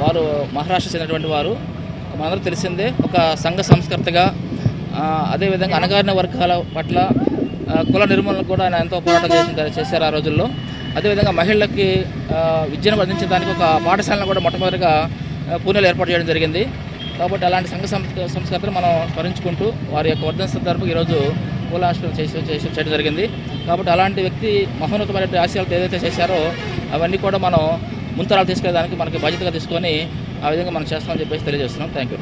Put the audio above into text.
వారు మహారాష్ట్ర చెందినటువంటి వారు. మనందరూ తెలిసిందే ఒక సంఘ సంస్కర్తగా అదేవిధంగా అణగారిన వర్గాల పట్ల కుల నిర్మూలన కూడా ఆయన ఎంతో పోరాటం చేశారు ఆ రోజుల్లో. అదేవిధంగా మహిళలకి విద్యను అందించడానికి ఒక పాఠశాలను కూడా మొట్టమొదటిగా ఆ, పూణేలో ఏర్పాటు చేయడం జరిగింది. కాబట్టి అలాంటి సంఘ సంస్కర్తను మనం స్మరించుకుంటూ వారి యొక్క వర్ధన సందర్భంగా ఈరోజు పూలాష్టం చేసి చేసి చేయడం జరిగింది. కాబట్టి అలాంటి వ్యక్తి మహోన్నతమైన ఆశయాలతో ఏదైతే చేశారో అవన్నీ కూడా మనం ముంతరాలు తీసుకెళ్ళడానికి మనకి బాధ్యతగా తీసుకొని ఆ విధంగా మనం చేస్తామని చెప్పేసి తెలియజేస్తున్నాం. Thank you